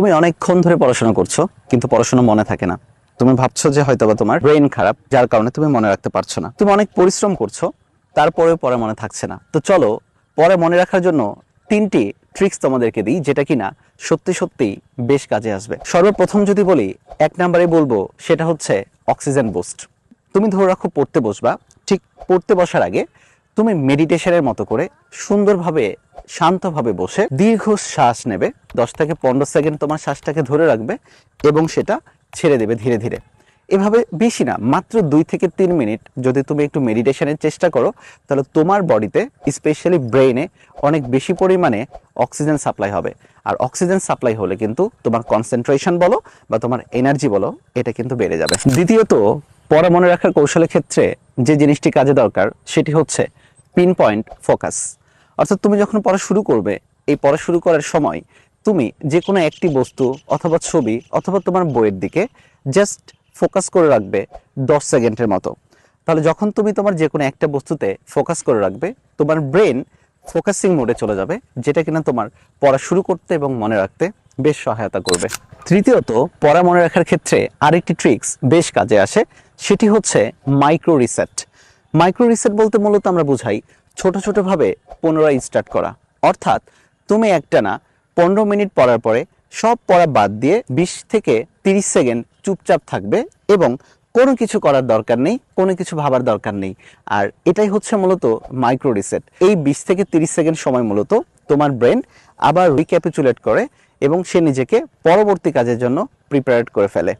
তুমি অনেকক্ষণ ধরে পড়াশোনা করছ, কিন্তু পড়াশোনা মনে থাকে না। তুমি ভাবছ যে হয়তোবা তোমার ব্রেন খারাপ, যার কারণে তুমি মনে রাখতে পারছ না। তুমি অনেক পরিশ্রম করছ, তারপরেও পরে মনে থাকছে না। তো চলো, পরে মনে রাখার জন্য তিনটি ট্রিক্স তোমাদেরকে দিই, যেটা কিনা সত্যি সত্যি বেশ কাজে আসবে। সর্বপ্রথম যদি বলি, এক নম্বরে বলব, সেটা হচ্ছে অক্সিজেন বুস্ট তুমি ধরে রাখো, পড়তে বসবা। ঠিক পড়তে বসার আগে তুমি মেডিটেশনের মতো করে সুন্দরভাবে, শান্তভাবে বসে দীর্ঘ শ্বাস নেবে। দশ থেকে পনেরো সেকেন্ড তোমার শ্বাসটাকে ধরে রাখবে এবং সেটা ছেড়ে দেবে ধীরে ধীরে। এভাবে বেশি না, মাত্র দুই থেকে তিন মিনিট যদি তুমি একটু মেডিটেশনের চেষ্টা করো, তাহলে তোমার বডিতে, স্পেশালি ব্রেইনে, অনেক বেশি পরিমাণে অক্সিজেন সাপ্লাই হবে। আর অক্সিজেন সাপ্লাই হলে কিন্তু তোমার কনসেন্ট্রেশন বলো বা তোমার এনার্জি বলো, এটা কিন্তু বেড়ে যাবে। দ্বিতীয়ত, পড়া মনে রাখার কৌশলের ক্ষেত্রে যে জিনিসটি কাজে দরকার, সেটি হচ্ছে পিন পয়েন্ট ফোকাস অর্থাৎ তুমি যখন পড়া শুরু করবে, এই পড়া শুরু করার সময় তুমি যে কোনো একটি বস্তু অথবা ছবি অথবা তোমার বইয়ের দিকে জাস্ট ফোকাস করে রাখবে দশ সেকেন্ডের মতো। তাহলে যখন তুমি তোমার যে কোনো একটা বস্তুতে ফোকাস করে রাখবে, তোমার ব্রেন ফোকাসিং মোডে চলে যাবে, যেটা কিনা তোমার পড়া শুরু করতে এবং মনে রাখতে বেশ সহায়তা করবে। তৃতীয়ত, পড়া মনে রাখার ক্ষেত্রে আরেকটি ট্রিক্স বেশ কাজে আসে, সেটি হচ্ছে মাইক্রো রিসেট মাইক্রো রিসেট বলতে মূলত আমরা বুঝাই ছোট ছোটভাবে পুনরায় স্টার্ট করা। অর্থাৎ তুমি একটা না পনেরো মিনিট পড়ার পরে সব পড়া বাদ দিয়ে বিশ থেকে তিরিশ সেকেন্ড চুপচাপ থাকবে এবং কোনো কিছু করার দরকার নেই, কোনো কিছু ভাবার দরকার নেই। আর এটাই হচ্ছে মূলত মাইক্রো রিসেট এই বিশ থেকে তিরিশ সেকেন্ড সময় মূলত তোমার ব্রেন আবার রিক্যাপিচুলেট করে এবং সে নিজেকে পরবর্তী কাজের জন্য প্রিপেয়ার করে ফেলে।